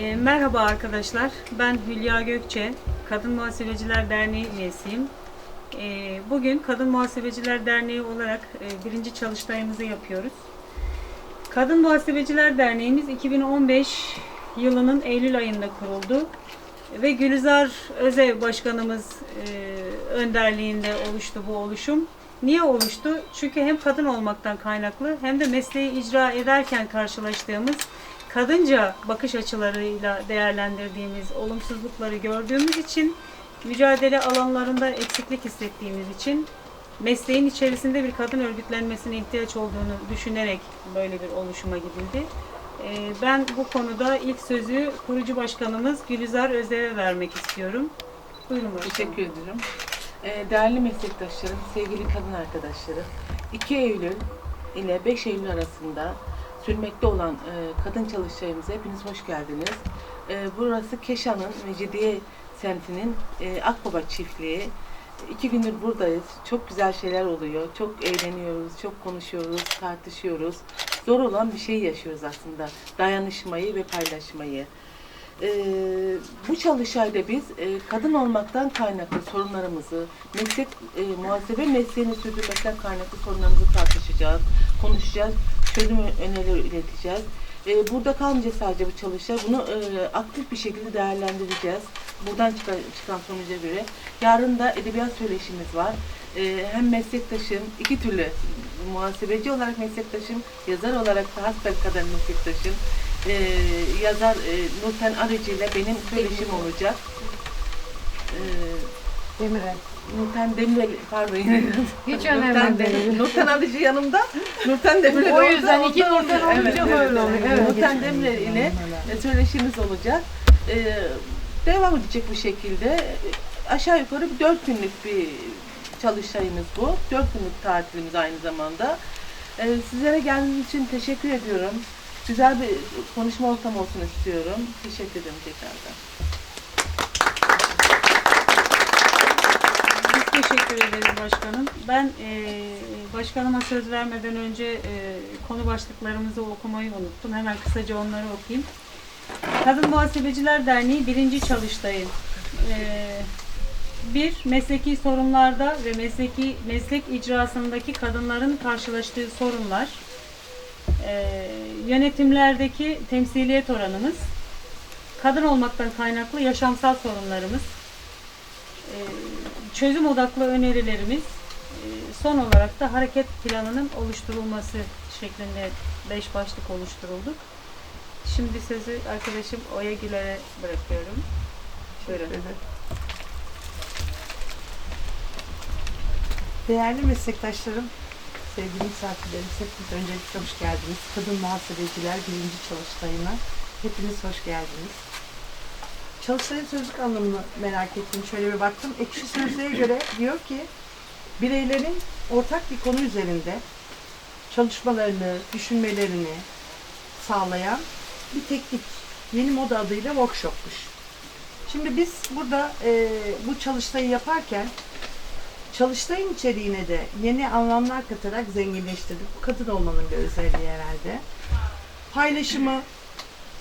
E, merhaba arkadaşlar, ben Hülya Gökçe, Kadın Muhasebeciler Derneği üyesiyim. E, bugün Kadın Muhasebeciler Derneği olarak e, birinci çalıştayımızı yapıyoruz. Kadın Muhasebeciler Derneğimiz 2015 yılının Eylül ayında kuruldu ve Gülizar Özev Başkanımız e, önderliğinde oluştu bu oluşum. Niye oluştu? Çünkü hem kadın olmaktan kaynaklı hem de mesleği icra ederken karşılaştığımız kadınca bakış açılarıyla değerlendirdiğimiz olumsuzlukları gördüğümüz için mücadele alanlarında eksiklik hissettiğimiz için mesleğin içerisinde bir kadın örgütlenmesine ihtiyaç olduğunu düşünerek böyle bir oluşuma gidildi. Ee, Ben bu konuda ilk sözü kurucu başkanımız Gülizar Özev'e vermek istiyorum. Buyurun başkanım. Teşekkür ederim. Ee, Değerli meslektaşlarım, sevgili kadın arkadaşlarım, 2 Eylül ile 5 Eylül arasında sürmekte olan e, kadın çalıştayımıza hepiniz hoş geldiniz. E, Burası Keşan'ın Mecidiye semtinin e, Akbaba çiftliği. İki gündür buradayız. Çok güzel şeyler oluyor. Çok eğleniyoruz, çok konuşuyoruz, tartışıyoruz. Zor olan bir şey yaşıyoruz aslında. Dayanışmayı ve paylaşmayı. Ee, bu çalışayda biz e, kadın olmaktan kaynaklı sorunlarımızı, meslek e, muhasebe mesleğini sürdürmekten kaynaklı sorunlarımızı tartışacağız, konuşacağız, çözüm önerileri ileteceğiz. E, burada kalmayacağız sadece bu çalışay, bunu e, aktif bir şekilde değerlendireceğiz. Buradan çıkan, çıkan sonuca göre. Yarın da edebiyat söyleşimiz var. E, hem meslektaşım, iki türlü muhasebeci olarak meslektaşım, yazar olarak da hasbelkader meslektaşım e, yazar e, Nurten Arıcı ile benim söyleşim olacak. E, Demirel. Nurten Demirel, pardon yine. Hiç önemli değil. Nurten Arıcı yanımda. Nurten Demirel O yüzden iki Nurten olunca böyle oluyor. Evet. Nurten Demirel ile e, söyleşimiz olacak. E, devam edecek bu şekilde. E, aşağı yukarı bir dört günlük bir çalıştayımız bu. Dört günlük tatilimiz aynı zamanda. E, sizlere geldiğiniz için teşekkür ediyorum. Güzel bir konuşma ortamı olsun istiyorum. Teşekkür ederim tekrardan. Teşekkür ederiz başkanım. Ben e, başkanıma söz vermeden önce e, konu başlıklarımızı okumayı unuttum. Hemen kısaca onları okuyayım. Kadın Muhasebeciler Derneği birinci çalıştayı. E, bir, mesleki sorunlarda ve mesleki meslek icrasındaki kadınların karşılaştığı sorunlar. E, yönetimlerdeki temsiliyet oranımız. Kadın olmaktan kaynaklı yaşamsal sorunlarımız. E, çözüm odaklı önerilerimiz e, son olarak da hareket planının oluşturulması şeklinde beş başlık oluşturulduk. Şimdi sözü arkadaşım Oya Güler'e bırakıyorum. Buyurun. Değerli meslektaşlarım, sevgili misafirlerimiz, hepiniz öncelikle hoş geldiniz. Kadın Muhasebeciler birinci çalıştayına hepiniz hoş geldiniz. Çalıştayın sözlük anlamını merak ettim. Şöyle bir baktım. Ekşi Sözlüğe göre diyor ki, bireylerin ortak bir konu üzerinde çalışmalarını, düşünmelerini sağlayan bir teknik. Yeni moda adıyla workshopmuş. Şimdi biz burada e, bu çalıştayı yaparken Çalıştayın içeriğine de yeni anlamlar katarak zenginleştirdik. Bu kadın olmanın bir özelliği herhalde. Paylaşımı,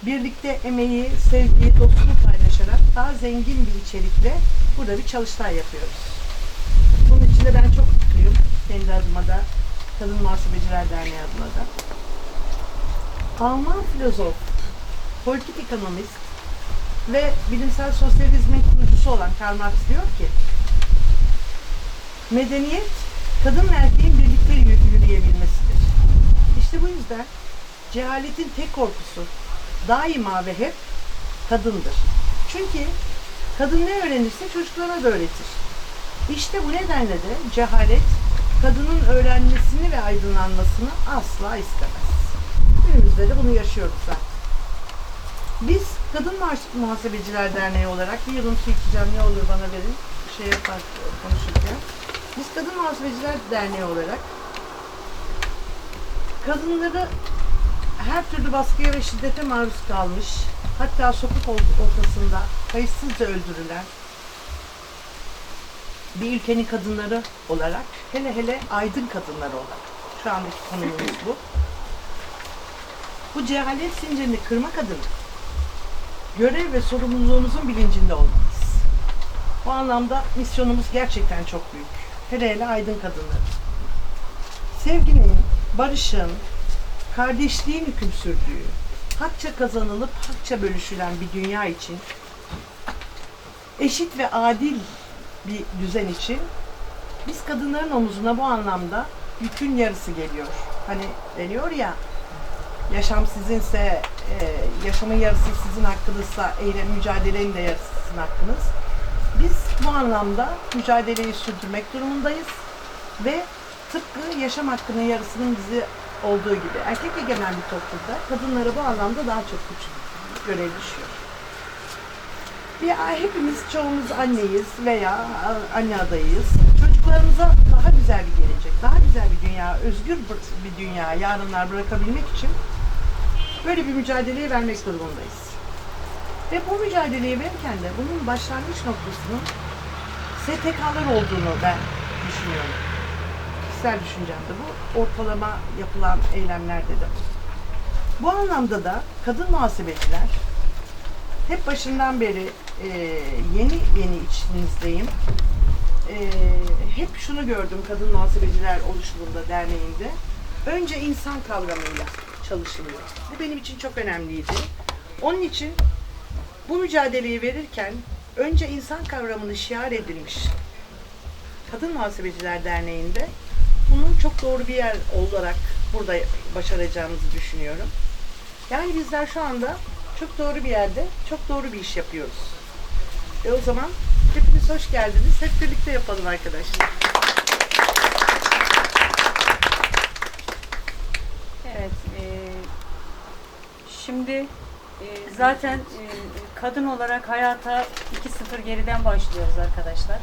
birlikte emeği, sevgiyi, dostluğu paylaşarak daha zengin bir içerikle burada bir çalıştay yapıyoruz. Bunun için de ben çok mutluyum. Kendi adıma da, Kadın Muhasebeciler Derneği adına da. Alman filozof, politik ekonomist ve bilimsel sosyalizmin kurucusu olan Karl Marx diyor ki, Medeniyet, kadın ve erkeğin birlikte yürü- yürüyebilmesidir. İşte bu yüzden cehaletin tek korkusu daima ve hep kadındır. Çünkü kadın ne öğrenirse çocuklara da öğretir. İşte bu nedenle de cehalet kadının öğrenmesini ve aydınlanmasını asla istemez. Günümüzde de bunu yaşıyoruz zaten. Biz Kadın Muhas- Muhasebeciler Derneği olarak bir yudum su içeceğim ne olur bana verin şey yapar konuşurken. Biz Kadın Muhasebeciler Derneği olarak kadınları her türlü baskıya ve şiddete maruz kalmış, hatta sokak ort- ortasında kayıtsızca öldürülen bir ülkenin kadınları olarak, hele hele aydın kadınları olarak, şu andaki konumuz bu. Bu cehalet zincirini kırmak adına görev ve sorumluluğumuzun bilincinde olmalıyız. Bu anlamda misyonumuz gerçekten çok büyük. Hele hele aydın kadınları. Sevginin, barışın, kardeşliğin hüküm sürdüğü, hakça kazanılıp hakça bölüşülen bir dünya için, eşit ve adil bir düzen için biz kadınların omuzuna bu anlamda yükün yarısı geliyor. Hani deniyor ya, yaşam sizinse, e, yaşamın yarısı sizin hakkınızsa, eylem mücadelenin de yarısı sizin hakkınız. Biz bu anlamda mücadeleyi sürdürmek durumundayız ve tıpkı yaşam hakkının yarısının bizi olduğu gibi erkek egemen bir toplumda kadınlara bu anlamda daha çok güç görev düşüyor. Bir hepimiz çoğumuz anneyiz veya anne adayıyız. Çocuklarımıza daha güzel bir gelecek, daha güzel bir dünya, özgür bir dünya, yarınlar bırakabilmek için böyle bir mücadeleyi vermek durumundayız. Ve bu mücadeleyi verirken de bunun başlangıç noktasının STK'lar olduğunu ben düşünüyorum. Kişisel düşüncem de bu. Ortalama yapılan eylemlerde de. Bu anlamda da kadın muhasebeciler hep başından beri e, yeni yeni içinizdeyim. E, hep şunu gördüm kadın muhasebeciler oluşumunda derneğinde. Önce insan kavramıyla çalışılıyor. Bu benim için çok önemliydi. Onun için bu mücadeleyi verirken önce insan kavramını şiar edilmiş Kadın Muhasebeciler Derneği'nde bunun çok doğru bir yer olarak burada başaracağımızı düşünüyorum. Yani bizler şu anda çok doğru bir yerde, çok doğru bir iş yapıyoruz. E o zaman hepiniz hoş geldiniz. Hep birlikte yapalım arkadaşlar. Evet, e, şimdi e, zaten e, kadın olarak hayata 2-0 geriden başlıyoruz arkadaşlar.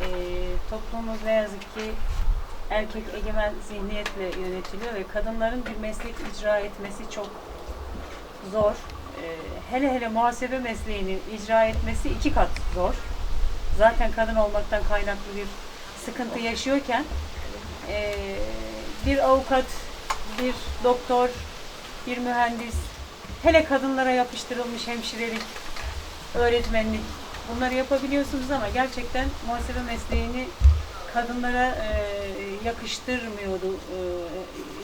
E, toplumumuz ne yazık ki erkek egemen zihniyetle yönetiliyor ve kadınların bir meslek icra etmesi çok zor. E, hele hele muhasebe mesleğini icra etmesi iki kat zor. Zaten kadın olmaktan kaynaklı bir sıkıntı yaşıyorken e, bir avukat, bir doktor, bir mühendis, hele kadınlara yapıştırılmış hemşirelik, öğretmenlik bunları yapabiliyorsunuz ama gerçekten muhasebe mesleğini kadınlara e, yakıştırmıyordu. E,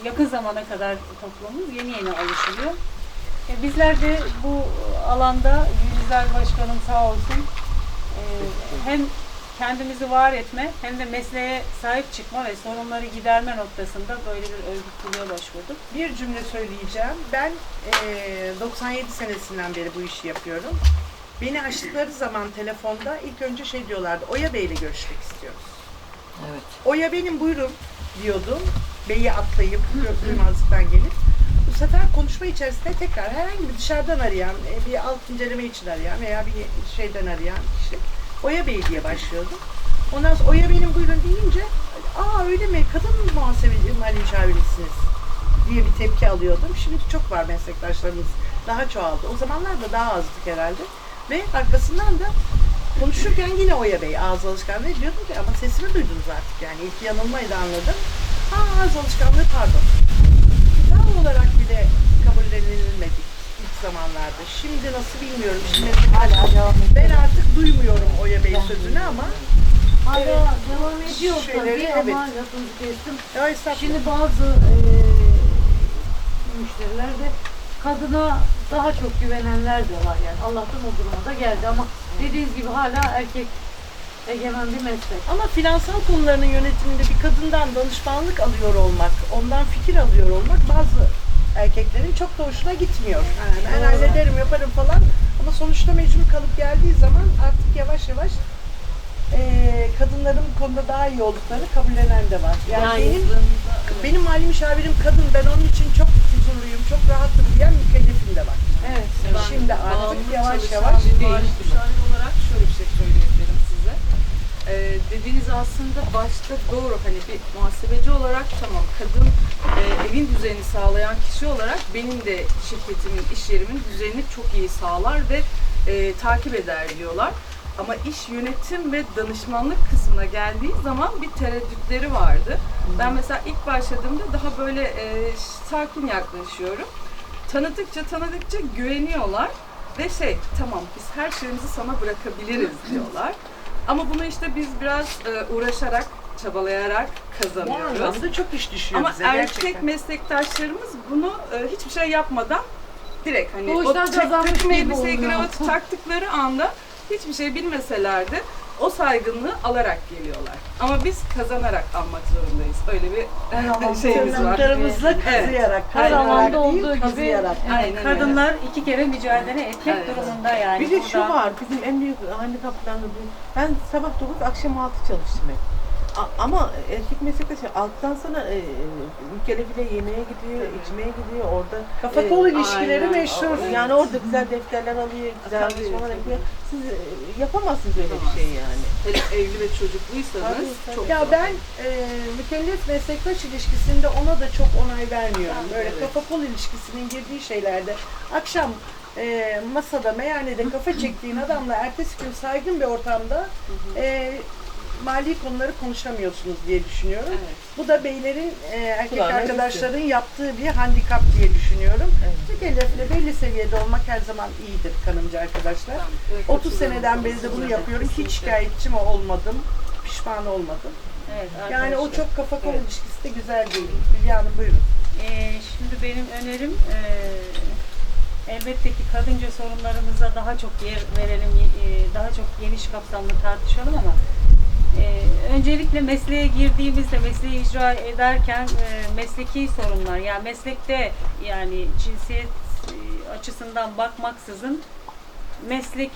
yakın zamana kadar toplumumuz yeni yeni alışılıyor. E, bizler de bu alanda Gülizar Başkanım sağ olsun e, hem kendimizi var etme hem de mesleğe sahip çıkma ve sorunları giderme noktasında böyle bir örgütlülüğe başvurduk. Bir cümle söyleyeceğim. Ben eee, 97 senesinden beri bu işi yapıyorum. Beni açtıkları zaman telefonda ilk önce şey diyorlardı. Oya Bey'le görüşmek istiyoruz. Evet. Oya benim buyurun diyordum. Bey'i atlayıp duymazlıktan gelip. Bu sefer konuşma içerisinde tekrar herhangi bir dışarıdan arayan, e, bir alt inceleme için arayan veya bir şeyden arayan kişi Oya Bey diye başlıyordum. Ondan sonra Oya benim buyurun deyince aa öyle mi kadın muhasebeci mali müşavirisiniz diye bir tepki alıyordum. Şimdi çok var meslektaşlarımız. Daha çoğaldı. O zamanlar da daha azdık herhalde. Ve arkasından da konuşurken yine Oya Bey ağız alışkanlığı diyordum ki ama sesimi duydunuz artık yani ilk yanılmayı da anladım. Ha ağız alışkanlığı pardon. Kitap olarak bile kabul edilmedik ilk zamanlarda. Şimdi nasıl bilmiyorum. Şimdi hala devam Ben artık duymuyorum Oya Bey sözünü ama Hala Evet. devam ediyor tabii ama evet. lafınızı kestim. ya. Şimdi bazı eee müşteriler de kadına daha çok güvenenler de var yani. Allah'tan o duruma da geldi ama dediğiniz gibi hala erkek egemen bir meslek. Ama finansal konularının yönetiminde bir kadından danışmanlık alıyor olmak, ondan fikir alıyor olmak bazı erkeklerin çok da hoşuna gitmiyor. Yani ben Doğru. hallederim, yaparım falan ama sonuçta mecbur kalıp geldiği zaman artık yavaş yavaş eee, kadınların bu konuda daha iyi olduklarını kabullenen de var. Yani benim benim mali müşavirim kadın, ben onun için çok huzurluyum, çok rahatım diyen mükellefim de var. Evet. Şimdi artık bağımlı yavaş yavaş değişti. müşavir olarak şöyle bir şey söyleyebilirim size. Ee, dediğiniz aslında başta doğru hani bir muhasebeci olarak tamam kadın e, evin düzenini sağlayan kişi olarak benim de şirketimin, iş yerimin düzenini çok iyi sağlar ve e, takip eder diyorlar. Ama iş yönetim ve danışmanlık kısmına geldiği zaman bir tereddütleri vardı. Ben mesela ilk başladığımda daha böyle e, sakin yaklaşıyorum. Tanıdıkça tanıdıkça güveniyorlar. Ve şey tamam biz her şeyimizi sana bırakabiliriz diyorlar. Ama bunu işte biz biraz e, uğraşarak, çabalayarak Bu kazanıyoruz. anlamda çok iş düşüyor Ama bize erkek gerçekten. meslektaşlarımız bunu e, hiçbir şey yapmadan direkt hani o Doğuştan tek- kazanmış takım gibi elbiseyi oluyor. kravatı taktıkları anda hiçbir şey bilmeseler de o saygınlığı alarak geliyorlar. Ama biz kazanarak almak zorundayız. Öyle bir şeyimiz var. Tırnaklarımızla kazıyarak, Her kaynarak alanda değil, olduğu gibi kazıyarak. Aynen öyle. Kadınlar iki kere mücadele etmek Evet. durumunda yani. Bir de şu Burada- var, bizim en büyük handikaplarımız bu. Ben sabah 9, akşam 6 çalıştım hep. A- ama erkek meslektaşı alttan sonra e, mükellefiyle yemeğe gidiyor, içmeye gidiyor orada. Kafa e, kol ilişkileri aynen. meşhur. Yani orada güzel defterler alıyor, güzel Tabii, çalışmalar tabii. yapıyor. Siz e, yapamazsınız öyle bir şey yani. Hele evli ve çocukluysanız Tabii, tabii. çok Ya zor. ben e, mükellef meslektaş ilişkisinde ona da çok onay vermiyorum. Böyle Evet. kafa kol ilişkisinin girdiği şeylerde akşam e, masada, meyhanede kafa çektiğin adamla ertesi gün saygın bir ortamda e, mali konuları konuşamıyorsunuz diye düşünüyorum. Evet. Bu da beylerin, e, erkek Kulağına arkadaşların yaptığı bir handikap diye düşünüyorum. Evet. Mükellefle belli seviyede olmak her zaman iyidir kanımcı arkadaşlar. Tamam, evet, 30 katılıyorum seneden beri de bunu kesinlikle. yapıyorum. Hiç şikayetçi mi olmadım, pişman olmadım. Evet, Yani o çok kafa kol Evet. ilişkisi de güzel değil. Hülya Hanım buyurun. Ee, şimdi benim önerim eee, elbette ki kadınca sorunlarımıza daha çok yer verelim, eee, daha çok geniş kapsamlı tartışalım ama öncelikle mesleğe girdiğimizde, mesleği icra ederken eee, mesleki sorunlar, yani meslekte yani cinsiyet eee, açısından bakmaksızın meslek